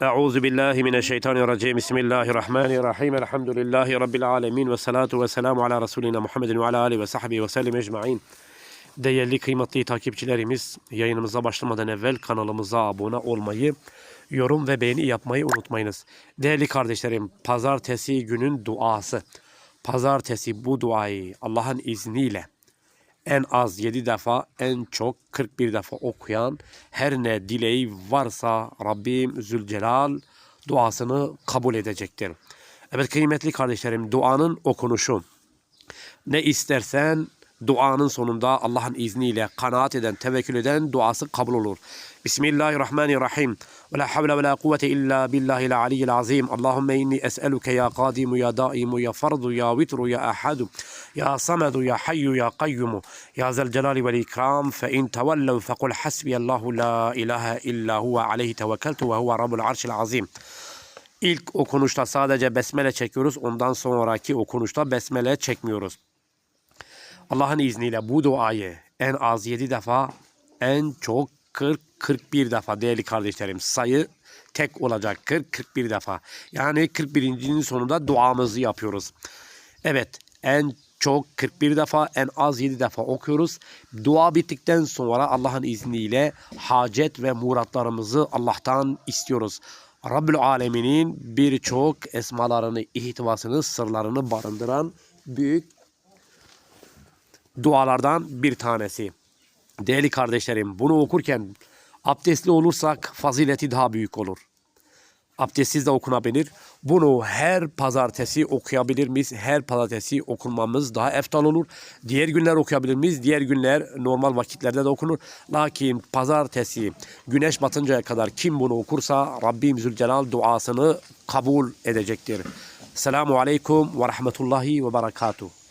Euzu billahi mineşşeytanirracim. Bismillahirrahmanirrahim. Elhamdülillahi rabbil alamin ve salatu ve selamu ala resulina Muhammedin ve ala alihi ve sahbihi ve sellem ecmaîn. Değerli kıymetli takipçilerimiz, yayınımıza başlamadan evvel kanalımıza abone olmayı, yorum ve beğeni yapmayı unutmayınız. Değerli kardeşlerim, pazartesi günün duası. Pazartesi bu duayı Allah'ın izniyle en az 7 defa, en çok 41 defa okuyan her ne dileği varsa Rabbim Zülcelal duasını kabul edecektir. Evet kıymetli kardeşlerim duanın okunuşu. Ne istersen duanın sonunda Allah'ın izniyle kanaat eden, tevekkül eden duası kabul olur. Bismillahirrahmanirrahim. Ve la havle ve la kuvvete illa billahil aliyyil azim. Allahümme inni es'eluke ya kadimu ya daimu ya fardu ya vitru ya ahadu ya samedu ya hayyu ya kayyumu ya zel celali vel ikram fe in tevellev fekul hasbiyallahu la ilahe illa huve aleyhi tevekkeltu ve huve rabbul arşil azim. İlk okunuşta sadece besmele çekiyoruz. Ondan sonraki okunuşta besmele çekmiyoruz. Allah'ın izniyle bu duayı en az 7 defa, en çok 40-41 defa değerli kardeşlerim sayı tek olacak 40-41 defa. Yani 41.'nin sonunda duamızı yapıyoruz. Evet en çok 41 defa en az 7 defa okuyoruz. Dua bittikten sonra Allah'ın izniyle hacet ve muratlarımızı Allah'tan istiyoruz. Rabbül Alemin'in birçok esmalarını, ihtivasını, sırlarını barındıran büyük dualardan bir tanesi. Değerli kardeşlerim bunu okurken abdestli olursak fazileti daha büyük olur. Abdestsiz de okunabilir. Bunu her pazartesi okuyabilir miyiz? Her pazartesi okunmamız daha eftal olur. Diğer günler okuyabilir miyiz? Diğer günler normal vakitlerde de okunur. Lakin pazartesi güneş batıncaya kadar kim bunu okursa Rabbim Zülcelal duasını kabul edecektir. Selamu Aleyküm ve Rahmetullahi ve Berekatuhu.